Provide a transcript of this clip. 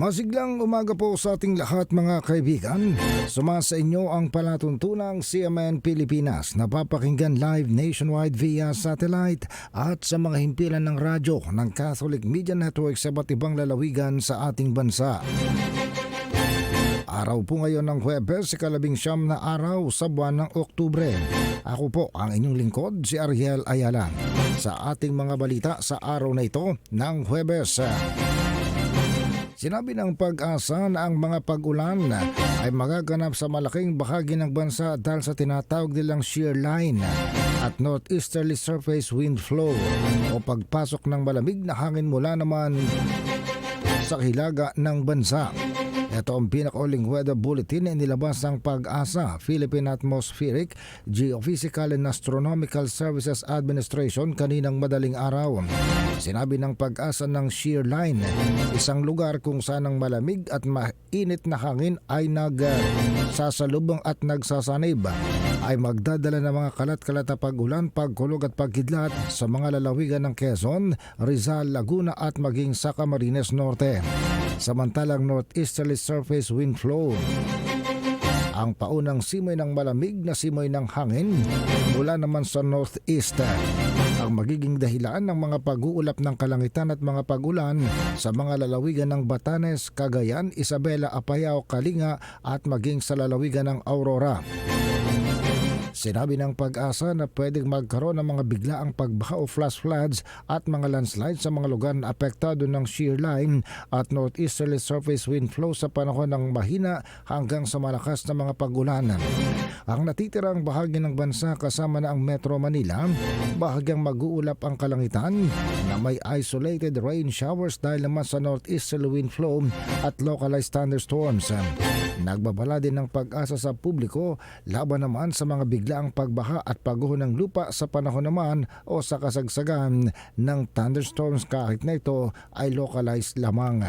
Masiglang umaga po sa ating lahat mga kaibigan. Sumasa inyo ang palatuntunang CMN Pilipinas na papakinggan live nationwide via satellite at sa mga himpilan ng radyo ng Catholic Media Network sa iba't ibang lalawigan sa ating bansa. Araw po ngayon ng Huwebes, ikalabing siyam na araw sa buwan ng Oktubre. Ako po ang inyong lingkod, si Ariel Ayala. Sa ating mga balita sa araw na ito ng Huwebes. Sinabi ng pag-asa na ang mga pag-ulan ay magaganap sa malaking bahagi ng bansa dahil sa tinatawag nilang shear line at northeasterly surface wind flow o pagpasok ng malamig na hangin mula naman sa hilaga ng bansa. Ito ang pinakauling weather bulletin na inilabas ng pag-asa, Philippine Atmospheric, Geophysical and Astronomical Services Administration kaninang madaling araw. Sinabi ng pag-asa ng shear line, isang lugar kung saan ang malamig at mainit na hangin ay nagsasalubong at nagsasanib ay magdadala ng mga kalat-kalat na pag-ulan, pagkulog at pagkidlat sa mga lalawigan ng Quezon, Rizal, Laguna at maging sa Camarines Norte. Samantalang northeasterly surface wind flow ang paunang simoy ng malamig na simoy ng hangin mula naman sa northeast ang magiging dahilan ng mga pag-uulap ng kalangitan at mga pagulan sa mga lalawigan ng Batanes, Cagayan, Isabela, Apayao, Kalinga at maging sa lalawigan ng Aurora. Sinabi ng pag-asa na pwedeng magkaroon ng mga biglaang pagbaha o flash floods at mga landslides sa mga lugar na apektado ng shear line at northeasterly surface wind flow sa panahon ng mahina hanggang sa malakas na mga pag-ulanan. Ang natitirang bahagi ng bansa kasama na ang Metro Manila, bahagyang mag-uulap ang kalangitan na may isolated rain showers dahil naman sa northeasterly wind flow at localized thunderstorms. Nagbabala din ng pag-asa sa publiko laban naman sa mga biglaang pagbaha at pagguho ng lupa sa panahon naman o sa kasagsagan ng thunderstorms kahit na ito ay localized lamang.